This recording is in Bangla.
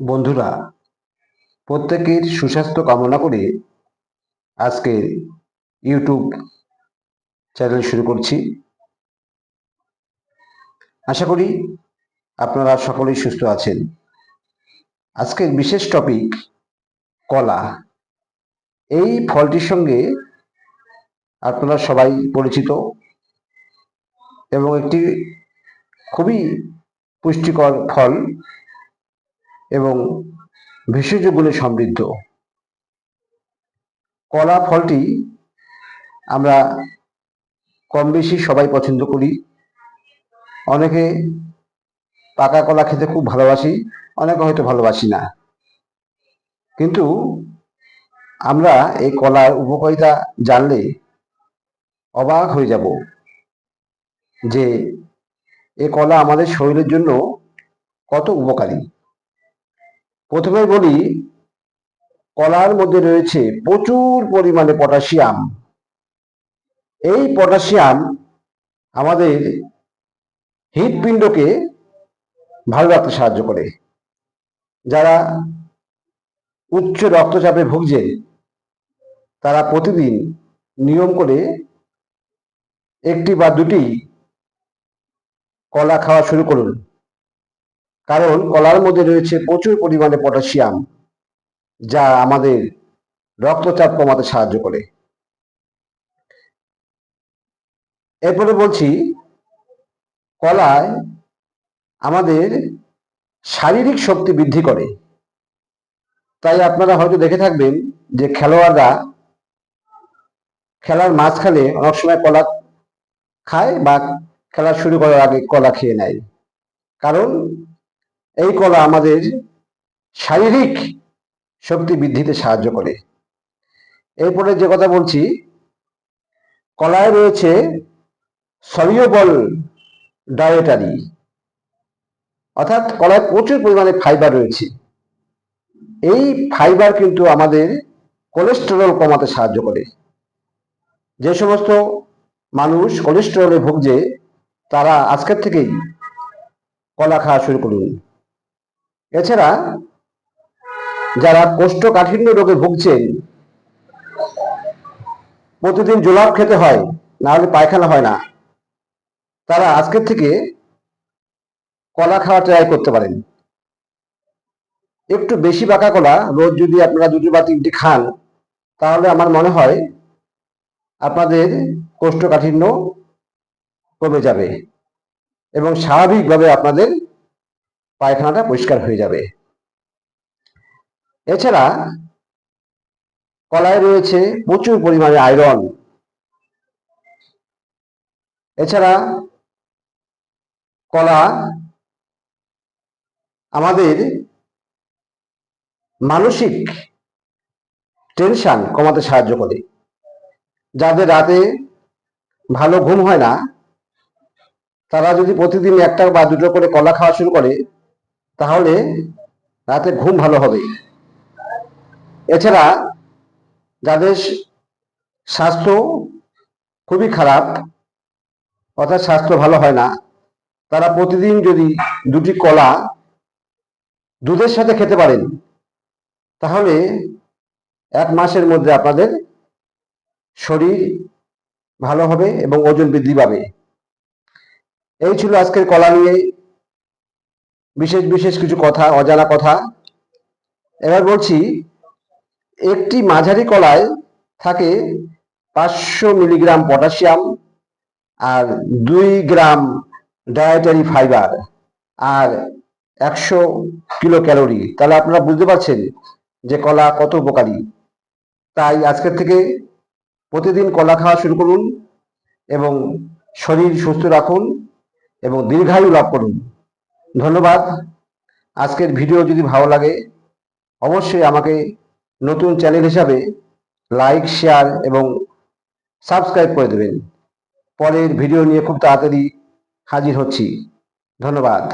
বন্ধুরা, প্রত্যেকের সুস্বাস্থ্য কামনা করে আজকে ইউটিউব চ্যানেল শুরু করছি। আশা করি আপনারা সকলেই সুস্থ আছেন। আজকের বিশেষ টপিক কলা। এই ফলটির সঙ্গে আপনারা সবাই পরিচিত এবং একটি খুবই পুষ্টিকর ফল এবং ভেষজ গুণে সমৃদ্ধ। কলা ফলটি আমরা কম বেশি সবাই পছন্দ করি। অনেকে পাকা কলা খেতে খুব ভালোবাসি, অনেকে হয়তো ভালোবাসি না। কিন্তু আমরা এই কলার উপকারিতা জানলে অবাক হয়ে যাব যে এ কলা আমাদের শরীরের জন্য কত উপকারী। প্রথমে বলি, কলার মধ্যে রয়েছে প্রচুর পরিমাণে পটাশিয়াম। এই পটাশিয়াম আমাদের হৃদপিণ্ডকে ভালো রাখতে সাহায্য করে। যারা উচ্চ রক্তচাপে ভুগছেন তারা প্রতিদিন নিয়ম করে একটি বা দুটি কলা খাওয়া শুরু করুন। কারণ কলার মধ্যে রয়েছে প্রচুর পরিমাণে পটাশিয়াম, যা আমাদের রক্তচাপ কমাতে সাহায্য করে। এরপরে বলছি কলায় আমাদের শারীরিক শক্তি বৃদ্ধি করে। তাই আপনারা হয়তো দেখে থাকবেন যে খেলোয়াড়রা খেলার মাঝখানে অনেক সময় কলা খায় বা খেলা শুরু করার আগে কলা খেয়ে নেয়। কারণ এই কলা আমাদের শারীরিক শক্তি বৃদ্ধিতে সাহায্য করে। এরপরে যে কথা বলছি, কলায় রয়েছে সলিউবল ডায়েটারি। অর্থাৎ কলায় প্রচুর পরিমাণে ফাইবার রয়েছে। এই ফাইবার কিন্তু আমাদের কোলেস্টেরল কমাতে সাহায্য করে। যে সমস্ত মানুষ কোলেস্টেরলে ভুগছে, তারা আজকের থেকেই কলা খাওয়া শুরু করুন। এছাড়া যারা কোষ্ঠকাঠিন্য রোগে ভুগছেন, প্রতিদিন জোলাপ খেতে হয়, না হলে পায়খানা হয় না, তারা আজকের থেকে কলা খাওয়া ট্রাই করতে পারেন। একটু বেশি পাকা কলা, রোজ যদি আপনারা দুটি বা তিনটি খান, তাহলে আমার মনে হয় আপনাদের কোষ্ঠকাঠিন্য কমে যাবে এবং স্বাভাবিকভাবে আপনাদের পায়খানাটা পরিষ্কার হয়ে যাবে। এছাড়া কলায় রয়েছে প্রচুর পরিমাণে আয়রন এছাড়া কলা আমাদের মানসিক টেনশন কমাতে সাহায্য করে। যাদের রাতে ভালো ঘুম হয় না, তারা যদি প্রতিদিন একটা বা দুটো করে কলা খাওয়া শুরু করে তাহলে রাতে ঘুম ভালো হবে। এছাড়া যাদের স্বাস্থ্য খুবই খারাপ, অর্থাৎ স্বাস্থ্য ভালো হয় না, তারা প্রতিদিন যদি দুটি কলা দুধের সাথে খেতে পারেন, তাহলে এক মাসের মধ্যে আপনাদের শরীর ভালো হবে এবং ওজন বৃদ্ধি পাবে। এই ছিল আজকের কলা নিয়ে বিশেষ বিশেষ কিছু কথা, অজানা কথা। এবার বলছি, একটি মাঝারি কলায় থাকে পাঁচশো মিলিগ্রাম পটাশিয়াম আর দুই গ্রাম ডায়েটারি ফাইবার আর একশো কিলো ক্যালোরি তাহলে আপনারা বুঝতে পারছেন যে কলা কত উপকারী। তাই আজকের থেকে প্রতিদিন কলা খাওয়া শুরু করুন এবং শরীর সুস্থ রাখুন এবং দীর্ঘায়ু লাভ করুন। ধন্যবাদ। আজকের ভিডিও যদি ভালো লাগে, অবশ্যই আমাকে নতুন চ্যানেল হিসাবে লাইক, শেয়ার এবং সাবস্ক্রাইব করে দেবেন। পরের ভিডিও নিয়ে খুব তাড়াতাড়ি হাজির হচ্ছি। ধন্যবাদ।